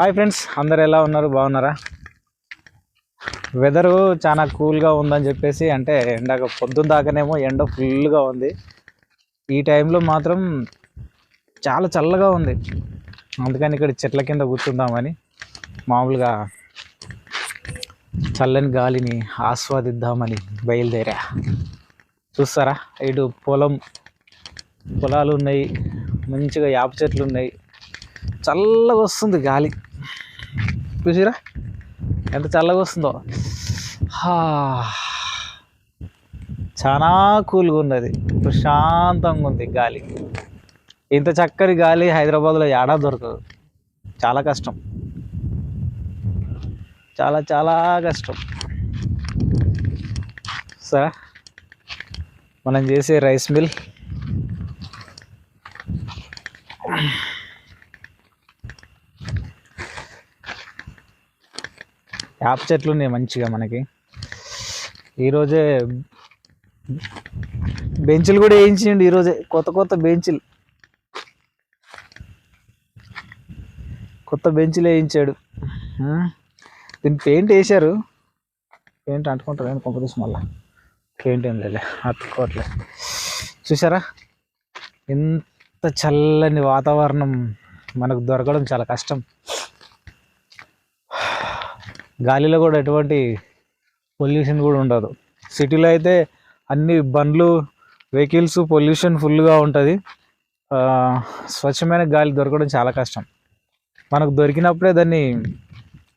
Hi friends అందరు ఎలా ఉన్నారు? బాగున్నారా? వెదరు చాలా కూల్గా ఉందని చెప్పేసి అంటే ఎండాక పొద్దున్న దాకానేమో ఎండ ఫుల్గా ఉంది. ఈ టైంలో మాత్రం చాలా చల్లగా ఉంది. అందుకని ఇక్కడ చెట్ల కింద కూర్చుందామని మామూలుగా చల్లని గాలిని ఆస్వాదిద్దామని బయలుదేరా. చూస్తారా? ఇటు పొలం పొలాలు ఉన్నాయి మంచిగా యాప చెట్లు ఉన్నాయి. చల్లగా వస్తుంది గాలి. చూసిరా? ఎంత చల్లగా వస్తుందో. చాలా కూల్గా ఉన్నది. ప్రశాంతంగా ఉంది గాలి. ఇంత చక్కని గాలి హైదరాబాద్లో ఏడా దొరకదు. చాలా కష్టం. చాలా చాలా కష్టం. సరే. మనం చేసే రైస్ మిల్ యాప చెట్లు ఉన్నాయి మంచిగా మనకి. ఈరోజే బెంచ్లు కూడా వేయించిండు ఈరోజే కొత్త కొత్త బెంచ్లు. కొత్త బెంచ్లు వేయించాడు. దీన్ని దీని పెయింట్ వేశారు. పెయింట్ అంటుకుంటారు నేను కొంపదీసి మళ్ళా? పెయింట్ ఏం లేదు అతుక్కోవట్లే. చూసారా ఎంత చల్లని వాతావరణం మనకు దొరకడం చాలా కష్టం. గాలిలో కూడా ఎటువంటి పొల్యూషన్ కూడా ఉండదు. సిటీలో అయితే అన్ని బండ్లు వెహికల్స్ పొల్యూషన్ ఫుల్గా ఉంటుంది. స్వచ్ఛమైన గాలి దొరకడం చాలా కష్టం. మనకు దొరికినప్పుడే దాన్ని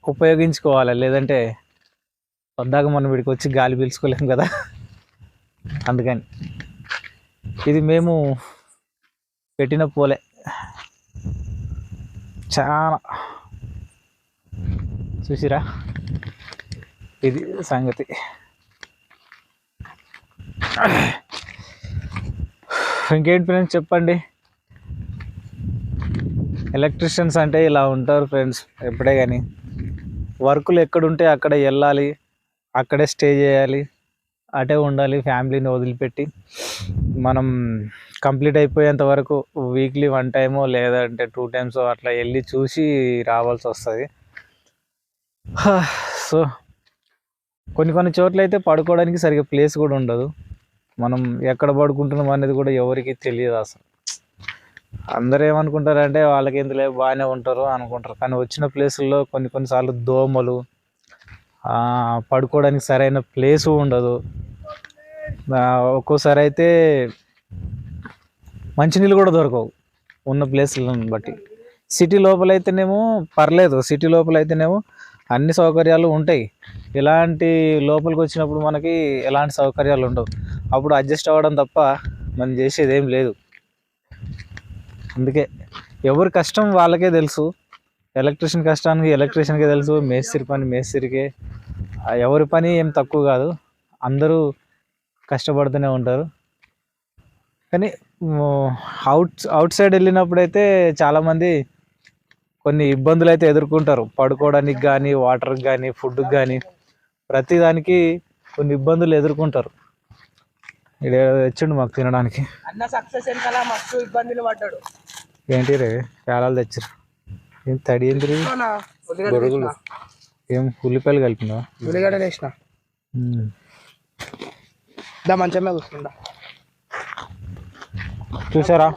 ఉపయోగించుకోవాలి. లేదంటే వద్దాక మనం వీడికి వచ్చి గాలి పీల్చుకోలేము కదా. అందుకని. ఇది మేము పెట్టిన పోలే. చాలా చూసిరా? ఇది సంగతి. ఇంకేంటి ఫ్రెండ్స్ చెప్పండి? ఎలక్ట్రిషియన్స్ అంటే ఇలా ఉంటారు ఫ్రెండ్స్ ఎప్పుడే కానీ వర్కులు ఎక్కడుంటే అక్కడ వెళ్ళాలి అక్కడే స్టే చేయాలి అటే ఉండాలి ఫ్యామిలీని వదిలిపెట్టి. మనం కంప్లీట్ అయిపోయేంత వరకు వీక్లీ వన్ టైమో లేదంటే టూ టైమ్స్ అట్లా వెళ్ళి చూసి రావాల్సి వస్తుంది. సో కొన్ని కొన్ని చోట్ల అయితే పడుకోవడానికి సరిగ్గా ప్లేస్ కూడా ఉండదు. మనం ఎక్కడ పడుకుంటున్నాం అనేది కూడా ఎవరికి తెలియదు అసలు. అందరూ ఏమనుకుంటారంటే వాళ్ళకి ఇందులో బాగానే ఉంటారు అనుకుంటారు. కానీ వచ్చిన ప్లేసుల్లో కొన్ని కొన్నిసార్లు దోమలు పడుకోవడానికి సరైన ప్లేసు ఉండదు. ఒక్కోసారి అయితే మంచినీళ్ళు కూడా దొరకవు ఉన్న ప్లేసులను బట్టి. సిటీ లోపల అయితేనేమో పర్లేదు సిటీ లోపల అయితేనేమో అన్ని సౌకర్యాలు ఉంటాయి. ఇలాంటి లోపలికి వచ్చినప్పుడు మనకి ఎలాంటి సౌకర్యాలు ఉండవు. అప్పుడు అడ్జస్ట్ అవ్వడం తప్ప మనం చేసేది ఏం లేదు. అందుకే ఎవరి కష్టం వాళ్ళకే తెలుసు. ఎలక్ట్రీషియన్ కష్టానికి ఎలక్ట్రీషియన్కే తెలుసు. మేస్త్రి పని మేస్త్రికే. ఎవరి పని ఏం తక్కువ కాదు. అందరూ కష్టపడుతూనే ఉంటారు. కానీ అవుట్ అవుట్ సైడ్ వెళ్ళినప్పుడైతే చాలామంది కొన్ని ఇబ్బందులు అయితే ఎదుర్కొంటారు. పడుకోవడానికి కానీ వాటర్కి కానీ ఫుడ్కి కానీ ప్రతి దానికి కొన్ని ఇబ్బందులు ఎదుర్కొంటారు. తెచ్చిండు మాకు తినడానికి. అన్న సక్సెస్ వెనకాల మస్తు ఇబ్బందులు పడ్డాడు. ఏంటి రే? పేలాలు తెచ్చారు ఏం తడి ఏంటి. ఏం ఉల్లిపాయలు కలిపినా ఉల్లిగడ్డ వేసిన దా మంచమే కూర్చుందా చూసారా?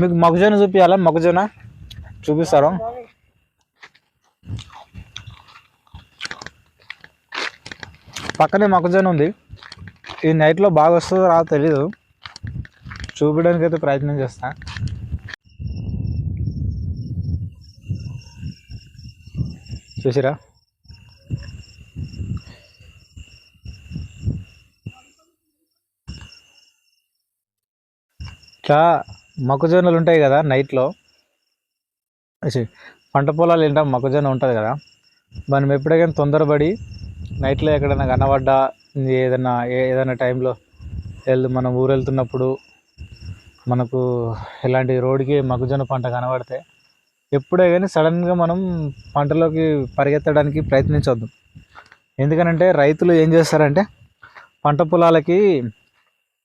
మీకు మొక్కజొన్న చూపించాలా మొక్కజొన్న చూపిస్తారా? పక్కనే మొక్కజొన్న ఉంది. ఈ నైట్లో బాగా వస్తుందో రాదో తెలీదు. చూపించడానికి అయితే ప్రయత్నం చేస్తా. చూసిరా? ఇట్లా మొక్కజొన్నలు ఉంటాయి కదా నైట్లో పంట పొలాలు ఏంటో మొక్కజొన్న ఉంటుంది కదా మనం ఎప్పుడైనా తొందరపడి నైట్లో ఎక్కడైనా కనబడ్డా ఏదైనా ఏ- ఏదైనా టైంలో వెళ్తూ మనం ఊరు వెళ్తున్నప్పుడు మనకు ఇలాంటి రోడ్డుకి మొక్కజొన్న పంట కనబడితే ఎప్పుడే కానీ సడన్గా మనం పంటలోకి పరిగెత్తడానికి ప్రయత్నించవద్దు ఎందుకనంటే రైతులు ఏం చేస్తారంటే పంట పొలాలకి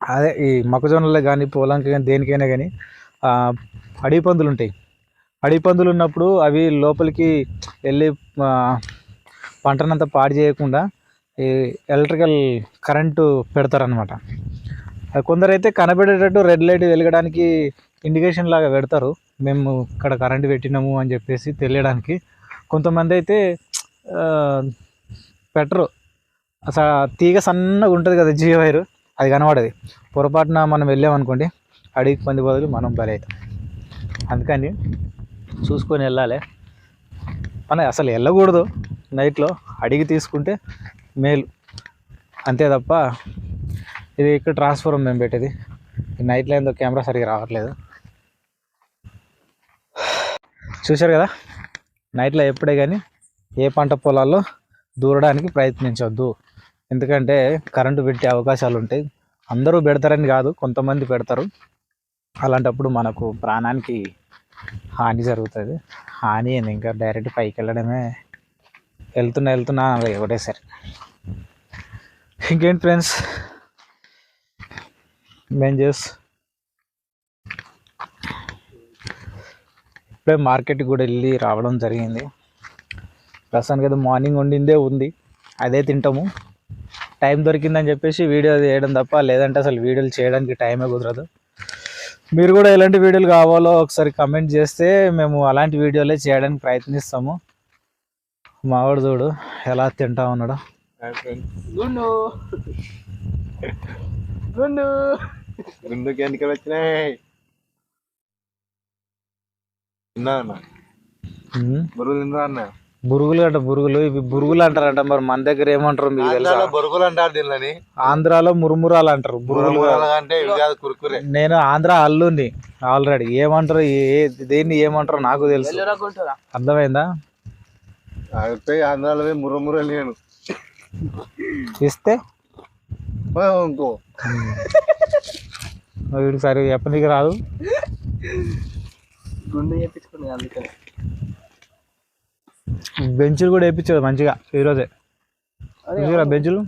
అదే ఈ మొక్కజొన్నలు కానీ పొలంకి కానీ దేనికైనా కానీ అడవి పందులు ఉంటాయి. అడవి పందులు ఉన్నప్పుడు అవి లోపలికి వెళ్ళి పంటనంతా పాడు చేయకుండా ఈ ఎలక్ట్రికల్ కరెంటు పెడతారనమాట కొందరైతే కనబడేటట్టు రెడ్ లైట్ వెలగడానికి ఇండికేషన్ లాగా పెడతారు. మేము ఇక్కడ కరెంటు పెట్టినాము అని చెప్పేసి తెలియడానికి. కొంతమంది అయితే పెట్టరు. అసలు తీగ సన్నగా ఉంటుంది కదా జియో వైరు అది కనబడదు. పొరపాటున మనం వెళ్ళామనుకోండి అడిగి పంది బదులు మనం బలి అందుకని చూసుకొని వెళ్ళాలి. మన అసలు వెళ్ళకూడదు. నైట్లో అడిగి తీసుకుంటే మేలు. అంతే తప్ప ఇది ఇక్కడ ట్రాన్స్ఫారం మేము పెట్టేది. నైట్లో ఏందో కెమెరా సరిగ్గా రావట్లేదు. చూశారు కదా? నైట్లో ఎప్పుడే కానీ ఏ పంట పొలాల్లో దూరడానికి ప్రయత్నించవద్దు ఎందుకంటే కరెంటు పెట్టే అవకాశాలు ఉంటాయి. అందరూ పెడతారని కాదు కొంతమంది పెడతారు. అలాంటప్పుడు మనకు ప్రాణానికి హాని జరుగుతుంది. హాని ఏంది? ఇంకా డైరెక్ట్ పైకి వెళ్ళడమే వెళ్తున్నా వెళ్తున్నా ఒకటేసారి ఇంకేంటి ఫ్రెండ్స్? మేం చేస్? ఇప్పుడే మార్కెట్కి కూడా వెళ్ళి రావడం జరిగింది. ప్రస్తుతానికి అయితే మార్నింగ్ వండిందే ఉంది. అదే తింటాము. టైం దొరికిందని చెప్పేసి వీడియో చేయడం తప్ప లేదంటే అసలు వీడియోలు చేయడానికి టైమే కుదరదు. మీరు కూడా ఎలాంటి వీడియోలు కావాలో ఒకసారి కమెంట్ చేస్తే మేము అలాంటి వీడియోలే చేయడానికి ప్రయత్నిస్తాము. మావాడు చూడు ఎలా తింటా ఉన్నాడు. గుండు. ఎన్నికలు వచ్చినాయి? తిన్నా అన్న? ఉమ్. బరువులు తిన్నా అన్న? బురుగులు అంట బురుగులు. ఇవి బురుగులు అంటారంట మరి మన దగ్గర ఏమంటారు మీకు తెలుసా? ఆంధ్రాలో బొరుగులు అంటారు దీనిని ఆంధ్రాలో మురుమురాలు అంటారు. బురుగులు. అంటే కురుకురే. నేను ఆంధ్ర అల్లుని ఆల్రెడీ. ఏమంటారు ఏ- దేన్ని ఏమంటారు నాకు తెలుసు. అర్థమైందా? ఆంధ్రాలో పోయి ముర్రమురలు నేను ఇస్తే? ఇంకో. వీడికి సరే చెప్పనీకి రాదు. గుండు అందుకని. బెంచులు కూడా వేయించాడు మంచిగా ఈరోజే. చూసారా బెంచులు?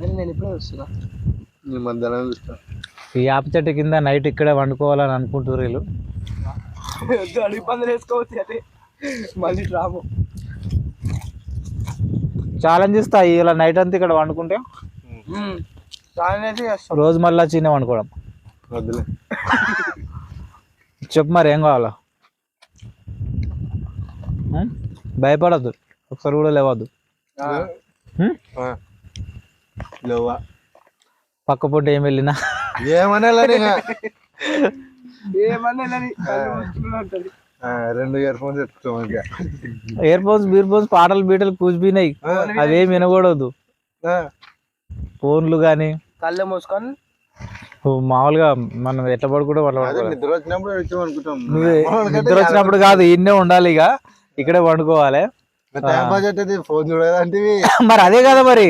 నేను నేను ఇప్పుడే వస్తున్నా నీ మధ్యాహ్నం చూస్తా ఈ యాప చెట్టు కింద నైట్ ఇక్కడే వండుకోవాలని అనుకుంటారు వీళ్ళు. పందులు వేసుకోవచ్చు అదే. మళ్ళీ రాము. ఛాలెంజ్ ఇస్తా ఇలా నైట్ అంతా ఇక్కడ వండుకుంటే. రోజు మళ్ళీ చిన్న వండుకోవడం. వద్దులే. చెప్పు మరి ఏం కావాలో? భయపడద్దు ఒకసారి కూడా లేవద్దు. లేవా? పక్క పొట్టు ఏం వెళ్ళినా? ఏమన్నా రెండు earphones earphones beer phones పాటలు బీటలు కూచిపోయినాయి అవేం వినకూడదు. ఫోన్లు కానీ కళ్ళు మూసుకొని. మామూలుగా మనం ఎట్లా పడుకుంటే నిద్ర వచ్చినప్పుడు కాదు ఇన్నే ఉండాలి ఇక. ఇక్కడే అయితే ఫోన్ మరి అదే కదా మరి.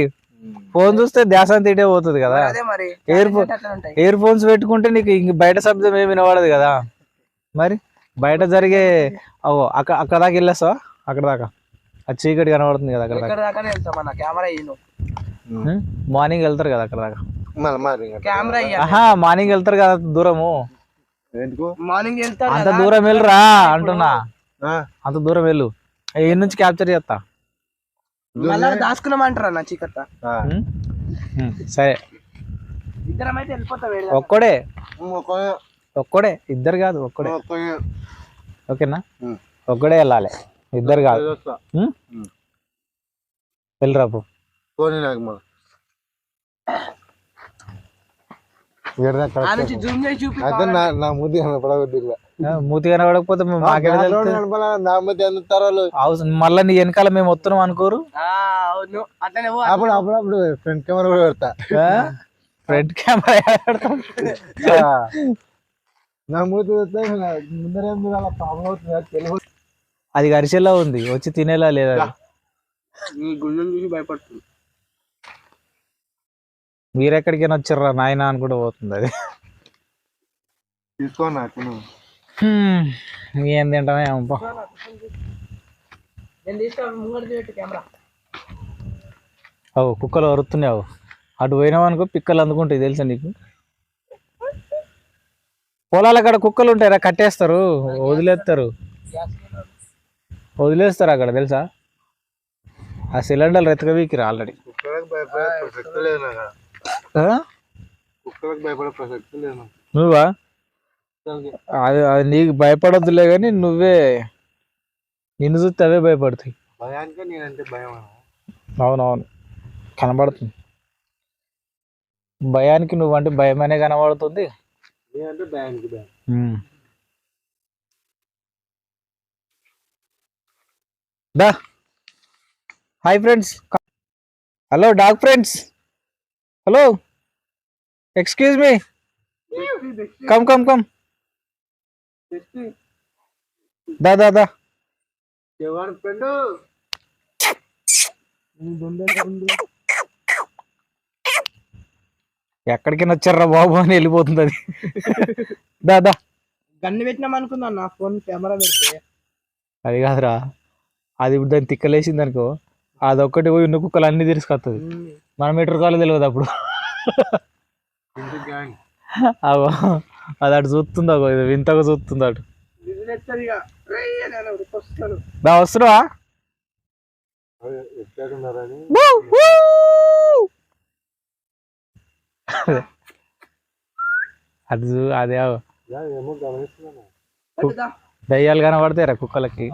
ఫోన్ చూస్తే ధ్యాస అంతా ఇటే పోతుంది కదా. అదే మరి. ఎయిర్ ఫోన్ అట్లా ఉంటాయి. ఇయర్ ఫోన్స్ పెట్టుకుంటే నీకు ఇంక బయట శబ్దం ఏమి వినపడదు కదా. మరి బయట జరిగే అక్కడ అక్కడ దాకా వెళ్ళేస్తావా? అక్కడ దాకా. ఆ చీకటి కనబడుతుంది కదా అక్కడ దాకా. ఎక్కడ దాకానే వెళ్తాం మన కెమెరా ఇయ్యను. మార్నింగ్ వెళ్తారు కదా అక్కడ దాకా. మార్నింగ్ వెళ్తారు కదా దూరము. మార్నింగ్ వెళ్తారు అంత. దూరం వెళ్ళరా అంటున్నా. అంత దూరం వెళ్ళు. ఈ నుంచి క్యాప్చర్ చేస్తా? మళ్ళా దాచుకున్నామంటారా నా చీకట్ట? ఉం, సరే. ఇద్దరం అయితే వెళ్ళిపోతాం ఒక్కడే? ఒక్క- ఒక్కడే. ఇద్దరు కాదు ఒక్కడే. ఒక్క- ఓకేనా. ఒక్కడే వెళ్ళాలి. ఇద్దరు కాదు. వస్తా. ఉం? ఉం. వెళ్ళరా పో. ఫోన్ నాకు మన ఆ నుంచి జూమ్ చేసి చూపి అయితే నా ముద్ది పడవద్దు ఆ, మూతి కనబడకపోతే వాళ్ళు అవసరం మళ్ళీ నీ వెనకాల మేము వస్తున్నాం అనుకోరు. అప్పుడు అప్పుడప్పుడు ఫ్రంట్ కెమెరా కూడా పెడతా. Front camera. నా మూతి అది గరిచెలా ఉంది వచ్చి తినేలా లేదా చూసి భయపడుతుంది. మీరెక్కడికైనా వచ్చారా? నాయన అనుకుంటూ పోతుంది అది. తీసుకో నాకు హ్మ్. ఏం తింటామే ఏమో పో. నేను తీసుకో ముంగడు పెట్టు కెమెరా. అవు కుక్కలు అరుతున్నావు అటు పోయినావు అనుకో పిక్కలు అందుకుంటాయి తెలుసా నీకు? పొలాల కాడ కుక్కలు ఉంటాయిరా కట్టేస్తారు వదిలేస్తారు. వదిలేస్తారు అక్కడ తెలుసా? ఆ సిలిండర్లు ఎతకవీకిరా ఆల్రెడీ. నువ్వా? అది అది నీకు భయపడొద్దులే కానీ నువ్వే నిన్ను చూస్తే అవే భయపడతాయి. భయానికే నేనంటే భయం. అవునవును. కనబడుతుంది. భయానికి నువ్వంటే భయమనే కనబడుతుంది. నేనంటే భయానికి భయం. ఉమ్. దా. Hi friends. Hello dog friends. Hello. Excuse me. Come come come. దా దా దా. ఎవరి ఫ్రెండ్? ఎక్కడికి వచ్చారా బాబు అని వెళ్ళిపోతుంది అది. దా దా. గన్ను పెట్టినాం అనుకున్నా నా ఫోన్ కెమెరా పెడితే. అది కాదురా. అది ఇప్పుడు దాన్ని తిక్కలేసింది అనుకో. అదొక్కటి పోయి ఉన్న కుక్కలు అన్ని తీసుకొస్తుంది మనం ఎటు కాలో తెలియదు అప్పుడు. ఇంటి గ్యాంగ్ అగో అది అటు చూస్తుంది ఇది వింతగా చూస్తుంది అటు? దా వస్తున్నావా? అది అదే? దయ్యాలు కనబడతాయిరా కుక్కలకి?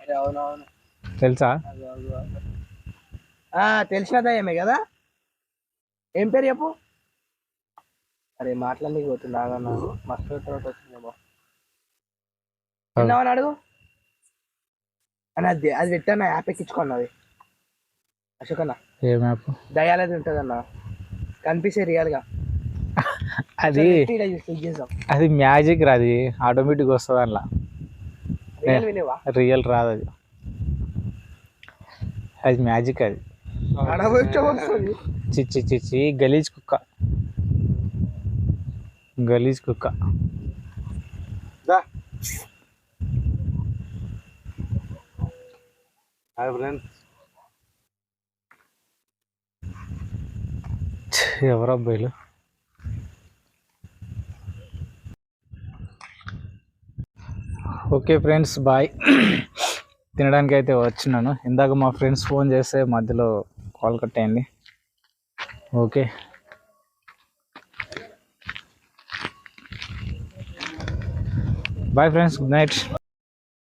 అరే అవునవును. తెలుసా? తెలిసిన దయ్యమే కదా? ఏం పేరు చెప్పు? అరే మాట్లాడి పోతుంది ఆగన్నా మస్తు తర్వాత వచ్చిందేమో. తిన్నావని అడుగు అని అది అది పెట్టాను యాప్ ఎక్కించుకున్నది అశోక్ అన్న ఏ మ్యాప్ దయాలది ఉంటుంది అన్న. కనిపిస్తే రియల్గా. అది అది మ్యాజిక్ రా అది ఆటోమేటిక్ వస్తుంది అందులో. రియల్ రాదు అది. అది మ్యాజిక్ అది. చిచ్చి చిచ్చి గలీజ్ కుక్క. గలీజ్ కుక్క. హాయ్ ఫ్రెండ్స్ ఎవరు అబ్బాయిలు? Okay friends bye. తినడానికి అయితే వచ్చినాను. ఇందాక మా ఫ్రెండ్స్ ఫోన్ చేస్తే మధ్యలో కాల్ కట్ అయింది. Okay. Bye friends good night